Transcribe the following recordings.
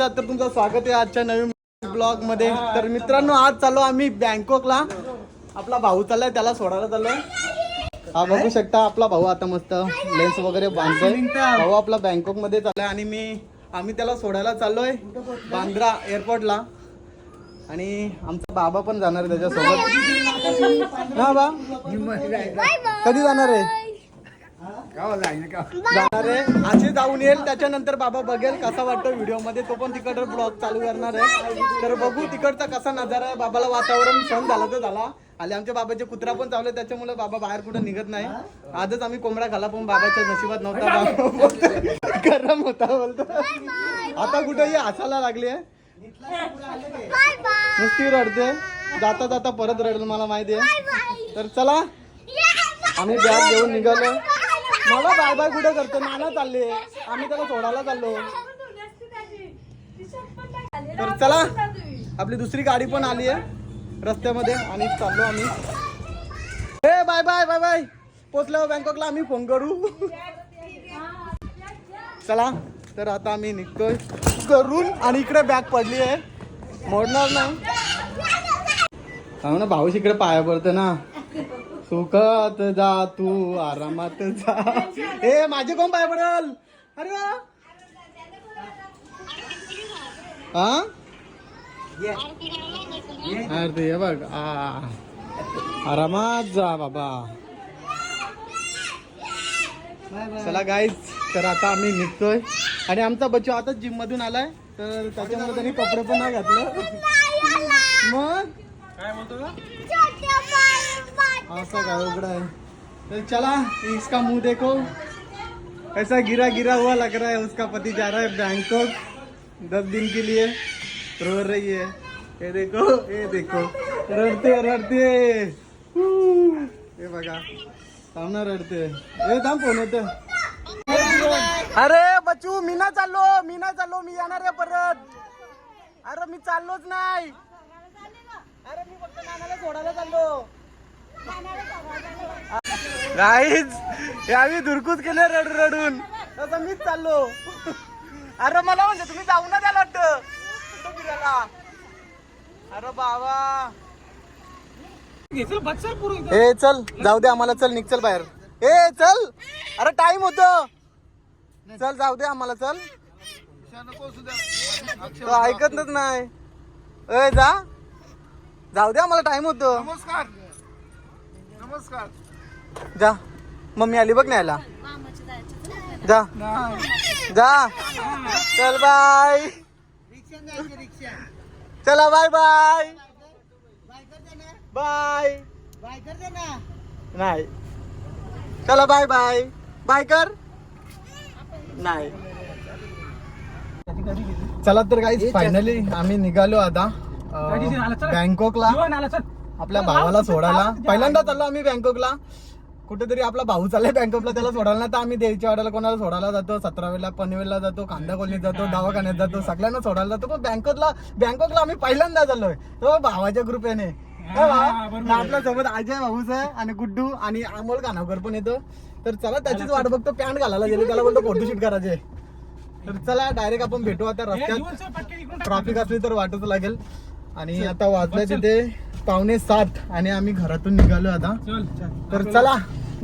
मंडळी तर तुमचं स्वागत आहे आजच्या नवीन ब्लॉगमध्ये. तर मित्रांनो आज चाललो आम्ही बँकॉकला. आपला भाऊ चाललाय त्याला सोडायला चाललोय. हा बघू शकता आपला भाऊ आता मस्त लेन्स वगैरे बांधतोय. भाऊ आपला बँकॉकमध्ये चाललाय आणि मी आम्ही त्याला सोडायला चाललोय बांद्रा एअरपोर्टला आणि आमचा बाबा पण जाणार आहे त्याच्यासोबत. हा बा. कधी जाणार आहे? जाणार आहे. असे जाऊन येईल. त्याच्यानंतर बाबा बघेल कसा वाटतो व्हिडिओमध्ये तो पण तिकडं ब्लॉग चालू करणार आहे. तर बघू तिकडचा कसा नजारा आहे. बाबाला वातावरण सण झाला तर झाला. आणि आमच्या बाबाचे कुत्रा पण चावले. त्याच्यामुळे बाबा बाहेर कुठे निघत नाही. आजच आम्ही कोंबडा खाला पण बाबाच्या नशिबात नव्हता. बाबा. गरम होता बोलतो आता कुठेही हसायला लागली. आहे नुसती रडते. जाता जाता परत रडेल मला माहिती आहे. तर चला. आम्ही बॅग घेऊन निघालो. मला बाय बाय कुठे करतो नाना चालले. आम्ही त्याला सोडायला चाललो. तर चला आपली दुसरी गाडी पण आली आहे रस्त्यामध्ये आणि चाललो आम्ही. हे बाय बाय बाय बाय पोचल्यावर बँकॉकला आम्ही फोन करू चला तर आता आम्ही निघतोय करून आणि इकडे बॅग पडली आहे. मोडणार नाही. सांग ना भाऊश इकडे पाया पडतो ना. सुखात जा तू आरामात जा. ए माझे कोण पाय पडल? अरे वा. हा अरे ते बघ आ. आरामात जा बाबा. चला गाईज तर आता आम्ही निघतोय. आणि आमचा बच्चू आता जिम मधून आलाय तर त्याच्यामुळे त्यांनी कपडे पण नाही घातलं. मग? ऐसा क्या उगड़ा है तो चला इसका मुंह देखो. ऐसा गिरा गिरा हुआ लग रहा है उसका पति जा रहा है बैंकॉक दस दिन के लिए रो रही है. ये देखो ये देखो. रडते रडते. ये हे सामना रडते ये थांब फोन होते अरे बच्चू मी ना चाललो मी ना चाललो मी येणार आहे परत. अरे मी चाललोच नाही. अरे मी फक्त नानाला सोडायला चाललो. हे आम्ही दुरकूच केले रड रडून. तसं मीच चाललो. अरे मला म्हणजे तुम्ही जाऊ ना त्याला वाटतं फिरायला? अरे बाबा. ए चल. जाऊ दे आम्हाला. चल निघ चल बाहेर. ए चल. अरे टाइम होत. चल जाऊ दे आम्हाला. चल. तो ऐकतच नाही. ए जा. जाऊ दे आम्हाला. टाइम होतो. नमस्कार. नमस्कार. जा. मम्मी आली बघ न्यायला. जा. जा. चल बाय. चला बाय बाय. बाय. नाही. चला बाय बाय. बाय कर. नाही. चला तर काही फायनली आम्ही निघालो आता अं, बँकॉकला आपल्या भावाला सोडायला. पहिल्यांदा चाललो आम्ही बँकॉकला. कुठेतरी आपला भाऊ चाललाय बँकॉकला त्याला सोडायला नाही तर आम्ही देवीच्या वाड्याला कोणाला सोडायला जातो सतरावेला पनवेलला जातो कांदा कॉलनीत जातो दवाखान्यात जातो सगळ्यांना सोडायला जातो. पण बँकॉकला बँकॉकला आम्ही पहिल्यांदा चाललोय. तो भावाच्या ग्रुपेने आपल्यासोबत अजय भाऊच आहे आणि गुड्डू आणि अमोल कानावकर पण येतो. तर चला त्याचीच वाट बघतो पॅन्ट घालायला गेले त्याला बोलतो फोटोशूट करायचे. तर चला डायरेक्ट आपण भेटू आता रस्त्यात. ट्रॉफिक असली तर वाटच लागेल. आणि आता वाजले तिथे पावणे सात आणि आम्ही घरातून निघालो आता. तर चला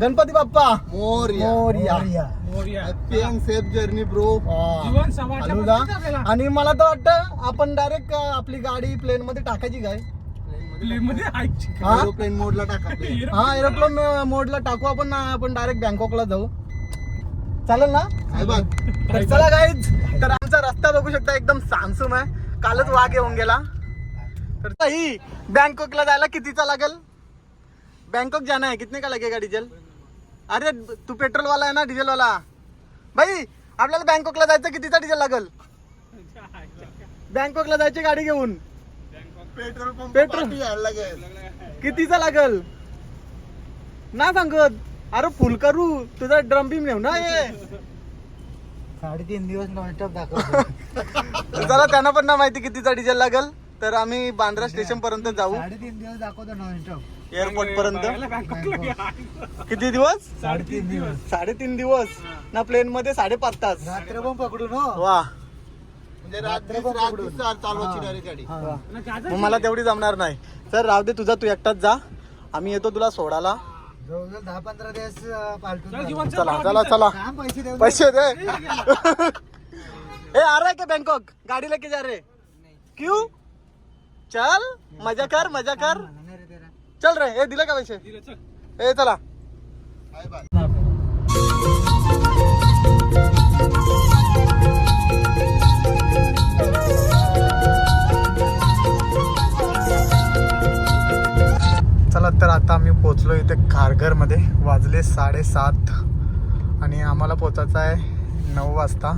Ganpati Bappa. Morya. Morya. Happy and safe journey bro आणि मला तर वाटतं आपण डायरेक्ट आपली गाडी प्लेन मध्ये टाकायची काय? एरोप्लेन मोडला टाका हा एरोप्लेन मोडला टाकू आपण ना आपण डायरेक्ट बँकॉकला जाऊ. चालेल ना? काय बघ तर चला गाईज तर आमचा रस्ता बघू शकता एकदम सामसूम आहे. कालच वाघ येऊन गेला. तर ही बँकॉकला जायला कितीचा लागेल? बँकॉक जाना है कितने का लगेगा डीजल अरे तू पेट्रोल वाला आहे ना डिझेल वाला भाई आपल्याला बँकॉकला जायचं कितीचा डिझेल लागेल? बँकॉकला जायची गाडी घेऊन. Petrol pump petrol. लागेल. कितीचा लागल? ना सांगत. अरे फुल करू. तुझा ड्रम बिम नेऊ ना ये. साडेतीन दिवस नॉनस्टॉप दाखवतो. चला त्यांना पण ना माहिती कितीचा डिझेल लागल. तर आम्ही बांद्रा स्टेशन पर्यंत जाऊ. साडेतीन दिवस दाखवतो नॉनस्टॉप एअरपोर्ट पर्यंत. किती दिवस? साडेतीन दिवस. साडेतीन दिवस. ना प्लेन मध्ये साडेपाच तास. रात्र पण पकडून हो. वा. म्हणजे रात्री गाडी. मग मला तेवढी जमणार नाही. तर राहू दे तुझा तू एकटाच जा. आम्ही येतो तुला सोडायला. जवळजवळ दहा पंधरा दिवस पालटून. चला चला चला काम पैसे देऊ पैसे दे. ए आ रहा है क्या बैंकॉक गाड़ी लेके जा रहे क्यों? चल मजा कर मजा कर. चल रे हे दिलं का पैसे? ए चला. चला तर आता आम्ही पोचलो इथे खारघरमध्ये. वाजले साडेसात आणि आम्हाला पोचायचं आहे नऊ वाजता.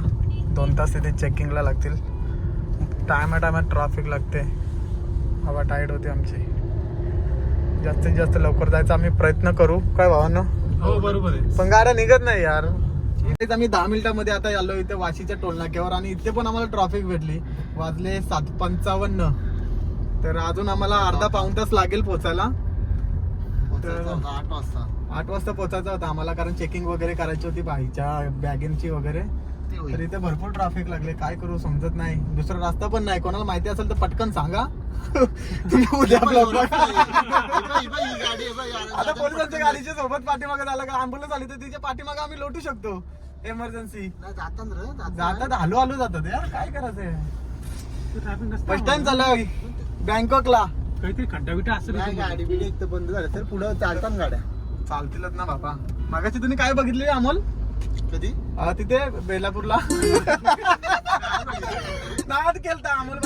दोन तास तिथे चेकिंगला लागतील. टायमा टायमात ट्रॅफिक लागते. हवा टाईट होते आमची. जास्तीत जास्त लवकर जायचा आम्ही प्रयत्न करू. काय भावांनो? हो बरोबर आहे. पण गाड्या निघत नाही यार. इथेच आम्ही दहा मिनिटामध्ये आता आलो इथे वाशीच्या टोल नाक्यावर आणि इथे पण आम्हाला ट्रॉफिक भेटली. वाजले सात पंचावन्न. तर अजून आम्हाला अर्धा पाऊण तास लागेल पोचायला. आठ वाजता. आठ वाजता पोचायचं होतं आम्हाला कारण चेकिंग वगैरे करायची होती बाईच्या बॅगेंची वगैरे. तर इथे भरपूर ट्रॅफिक लागले. काय करू समजत नाही. दुसरा रस्ता पण नाही. कोणाला माहिती असेल तर पटकन सांगा. तुम्ही उद्या आता पोलिसांच्या गाडीच्या सोबत पाठीमागे झालं का? अँब्युलन्स आली तर तिच्या पाठीमागे आम्ही लोटू शकतो. एमर्जन्सी नाही, जातात हलू हलू जातात. यार काय करायचंय? फर्स्ट टाइम चाललोय बँकॉकला काहीतरी खड्डा बिड्डा असं गाडी बिडी एक तर बंद झाल्या तर पुढं चालतात गाड्या. चालतीलच ना बाबा मागाशी तुम्ही काय बघितले अमोल? कधी? तिथे बेलापूरला. नाद केलता आम्हाला.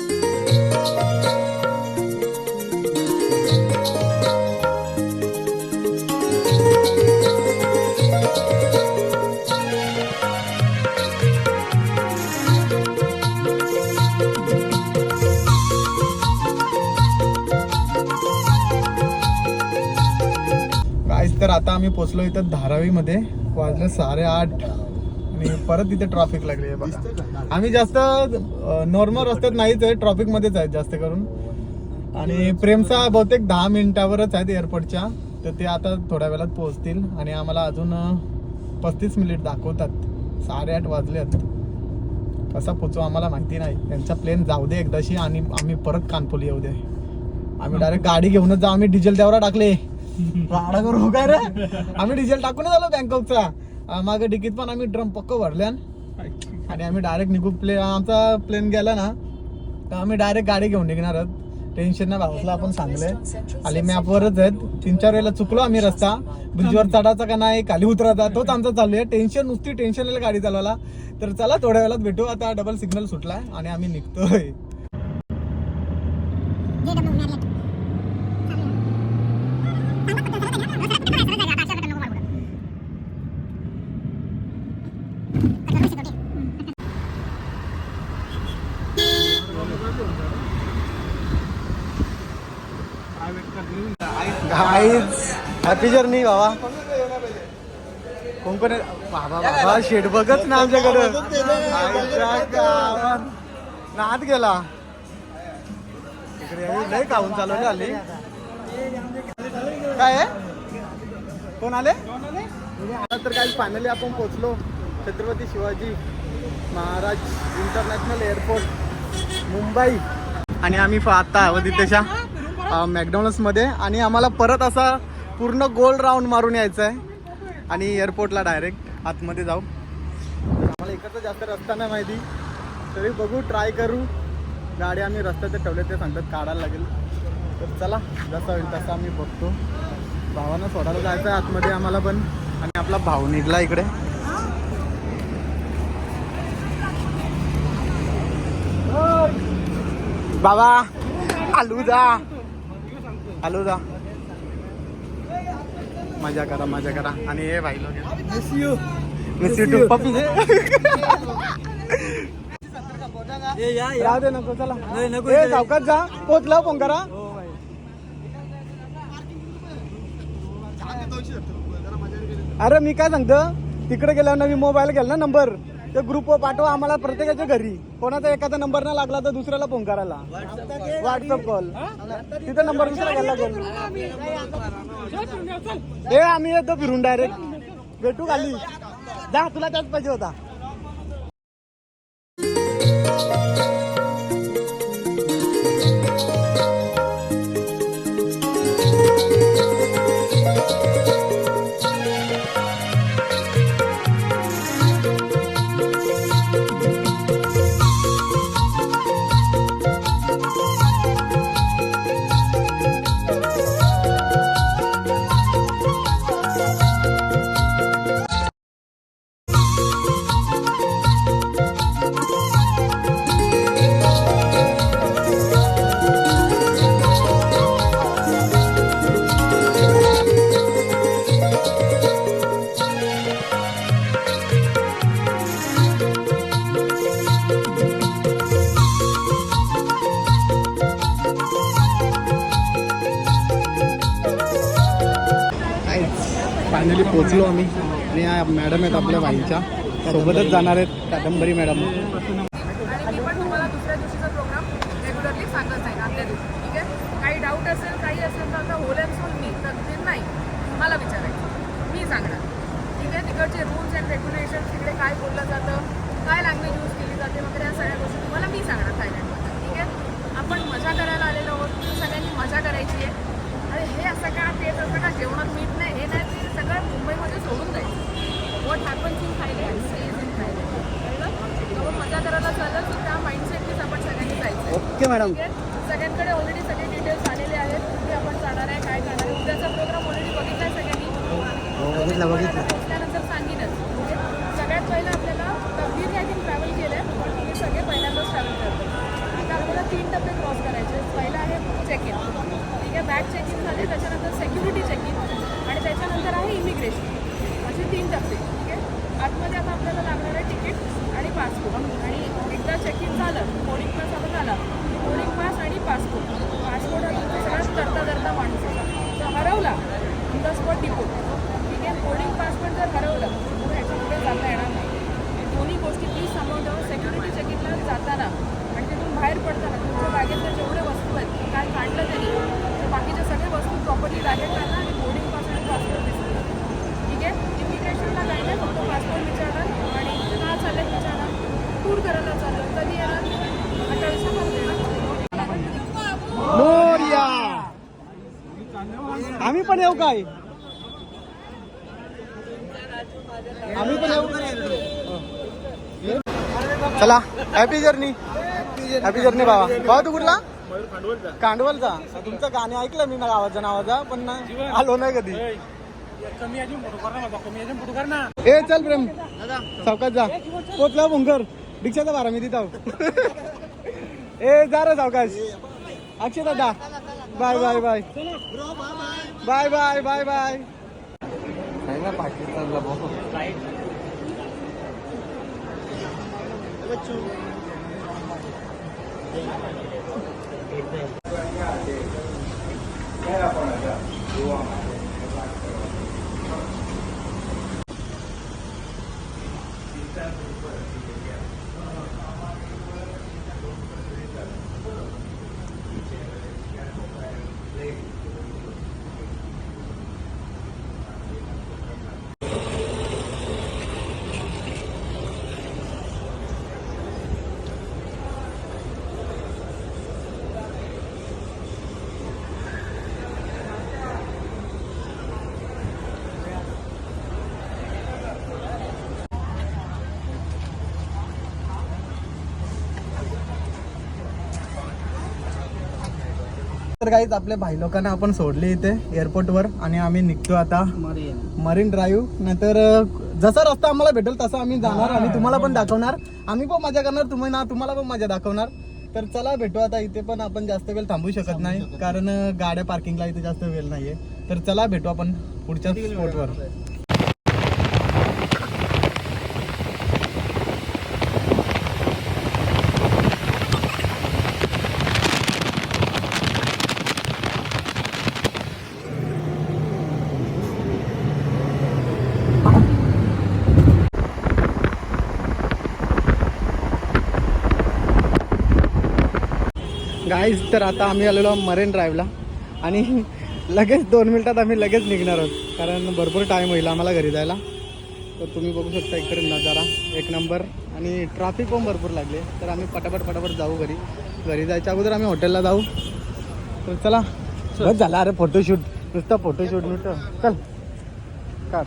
तर आता आम्ही पोचलो इथं धारावीमध्ये. साडे साडेआठ. आणि परत इथे ट्रॅफिक लागली आहे बघा. आम्ही जास्त नॉर्मल रस्त्यात नाहीच आहे ट्रॉफिक मध्येच आहेत जास्त करून. आणि प्रेमचा बहुतेक दहा मिनिटावरच आहेत एअरपोर्टच्या तर ते आता थोड्या वेळात पोहोचतील आणि आम्हाला अजून पस्तीस मिनिट दाखवतात. साडेआठ वाजले आहेत कसा पोचू आम्हाला माहिती नाही. त्यांचा प्लेन जाऊ दे एकदाशी आणि आम्ही परत कानपूर येऊ दे. आम्ही डायरेक्ट गाडी घेऊनच जाऊ. आम्ही डिझेल त्यावर टाकले. राडा करू काय रे? आम्ही डिझेल टाकूनच आलो बँकॉकचा मागे डिकीत पण आम्ही ड्रम पक्क भरल्यान. आणि आम्ही डायरेक्ट निघू. प्लेन आमचा प्लेन गेला ना तर आम्ही डायरेक्ट गाडी घेऊन निघणार आहोत. टेन्शन नाही भाऊसला आपण सांगले. आले मॅपवरच आहेत. तीन चार वेळेला चुकलो आम्ही रस्ता. ब्रिजवर चढायचा का नाही खाली उतरायचा तोच आमचा चालू आहे. टेन्शन नुसती टेन्शन गाडी चालवायला. तर चला थोड्या वेळात भेटू. आता डबल सिग्नल सुटलाय आणि आम्ही निघतोय गाईज हॅपी जर्नी बाबा. कोण आहे? बाबा बाबा शेड बघच ना आमच्याकडं. आईच्या नाद गेला. इकडे यावी लय काहून चालवली आली. काय आहे? कोण आले? आता तर काही फायनली आपण पोहोचलो. Chhatrapati Shivaji Maharaj international airport Mumbai. आणि आम्ही फ- आता आहोत तिथेच्या मॅकडॉनल्ड्समध्ये आणि आम्हाला परत असा पूर्ण गोल राऊंड मारून यायचं आहे आणि एअरपोर्टला डायरेक्ट आतमध्ये जाऊ. आम्हाला इकडचा जास्त रस्ता नाही माहिती. तरी बघू ट्राय करू. गाडी आम्ही रस्त्याचे ठेवले ते सांगतात काढायला लागेल. तर चला जसं होईल तसं आम्ही बघतो. भावानं सोडायला जायचं आहे आतमध्ये आम्हाला पण. आणि आपला भाऊ निघला इकडे. बाबा आलू जा. आलू जा. मजा करा मजा करा. आणि हे भाई लोक miss you miss you too पप्पी राहू दे नको चला. ए, सावकाश जा. पोचला फोन करा. अरे मी काय सांगतो? तिकडे गेल्यावर नवी मोबाईल गेला ना नंबर ते ग्रुप पाठवा आम्हाला प्रत्येकाच्या घरी. कोणाचा एखादा नंबर नाही लागला तर दुसऱ्याला फोन करायला. व्हॉट्सअप कॉल तिथे नंबर दुसरा घ्यायला लागेल. हे आम्ही येतो फिरून डायरेक्ट भेटू खाली. जा तुला त्याच पाहिजे होता. आणि या मॅडम आहेत आपल्या बाईच्या. सोबतच जाणार आहेत कादंबरी मॅडम. आणि मी पण तुम्हाला दुसऱ्या दिवशीचा प्रोग्राम रेग्युलरली सांगत जाईन आपल्या दिवशी ठीक आहे? काही डाऊट असेल काही असेल तर आता होल अँड सोल मी तर नाही. मला विचारायचं मी सांगणार. ठीक आहे? तिकडचे रूल्स अँड रेग्युलेशन तिकडे काय बोललं जातं काय लँग्वेज यूज केली जाते वगैरे या सगळ्या गोष्टी तुम्हाला मी सांगणार थायलंडमध्ये ठीक आहे? आपण मजा करायला आलेलो आहोत. सगळ्यांनी मजा करायची आहे. आणि हे असं का ते असं का जेवणात मीठ नाही हे नाही ते सगळं मुंबईमध्ये सोडून जायचं what happens in Thailand stays in Thailand कळलं आपण मजा करायला चाललं तर त्या माइंडसेटनेच आपण सगळ्यांनी जायचं ओके मॅडम. सगळ्यांकडे ऑलरेडी सगळे डिटेल्स आलेले आहेत. कुठे आपण जाणार आहे काय करणार आहे. उद्याचा प्रोग्राम ऑलरेडी बघितला आहे सगळ्यांनी. हो बघितलं बघितलं. पोचल्यानंतर सांगीनच. म्हणजे सगळ्यात पहिलं आपल्याला तबलीने आय थिंक ट्रॅव्हल केलं आहे हे सगळे पहिल्यांदाच ट्रॅव्हल करतात आता आपल्याला तीन टप्पे क्रॉस करायचे. पहिला आहे चेक इन ठीक आहे? बॅग चेक इन झाले त्याच्यानंतर सेक्युरिटी चेक इन आणि त्याच्यानंतर आहे इमिग्रेशन असे तीन टप्पे. ठीक आहे? आतमध्ये आता आपल्याला लागणार आहे तिकीट आणि पासपोर्ट आणि एकदा चेक इन झालं बोर्डिंग पास आता झाला बोर्डिंग पास आणि पासपोर्ट पासपोर्ट हा तुमचा सगळ्यात करता करता माणूस आहे तो हरवला ऑन द स्पॉट डिपोट ठीक आहे बोर्डिंग पास पण जर हरवलं तर ह्याच्यापुढे जाता येणार नाही हे दोन्ही गोष्टी प्लीज सांभाळून ठेवा सेक्युरिटी चेकिंगला जाताना आणि तिथून बाहेर पडताना तुमच्या बॅगेतले जेवढे वस्तू आहेत ते काय काढलं त्यांनी तर बाकीच्या सगळ्या वस्तू प्रॉपर्टी बॅगेत घालणार आणि बोर्डिंग पास आणि पासपोर्ट विसरून ठीक आहे इमिग्रेशनला काय नाही फक्त पासपोर्ट विचारणार आणि का चाललेत विचारणार टूर करायला चाललं कधी येणार अठ्ठावीस मोर्या येऊ काय? आम्ही पण चला हॅपी जर्नी हॅपी जर्नी बाबा. बाबा तू कुठला? कांडवलचा तुमचं गाणे ऐकलं मी ना गावाच्या नावाचा पण ना आलो नाही कधी. ए चल प्रेम. सावकाश जा. पोचला भुंकर. रिक्षाचा भाडा मी तिथं ए जा रे सावकाश. अक्षय दादा. Bye bye bye bye bye bye bye तर काहीच आपल्या भाई लोकांना आपण सोडले इथे एअरपोर्टवर आणि आम्ही निघतो आता मरीन ड्राईव्ह नाहीतर जसा रस्ता आम्हाला भेटेल तसा आम्ही जाणार आणि तुम्हाला पण दाखवणार. आम्ही पण मजा करणार तुम्ही ना तुम्हाला पण मजा दाखवणार. तर चला भेटू आता इथे पण आपण जास्त वेळ थांबू शकत नाही कारण गाड्या पार्किंगला इथे जास्त वेळ नाहीये. तर चला भेटू आपण पुढच्या स्पॉटवर गाईज तर आता आम्ही आलेलो मरेन ड्राईव्हला आणि लगेच दोन मिनटात आम्ही लगेच निघणार आहोत. कारण भरपूर टाईम होईल आम्हाला घरी जायला. तर तुम्ही बघू शकता इकडे नजारा. एक नंबर आणि ट्रॅफिक पण भरपूर लागले. तर आम्ही पटापट पटापट जाऊ घरी. घरी जायच्या अगोदर आम्ही हॉटेलला जाऊ. तर चला. झाला. अरे फोटोशूट नुसतं फोटोशूट नुसतं. चल. काढ.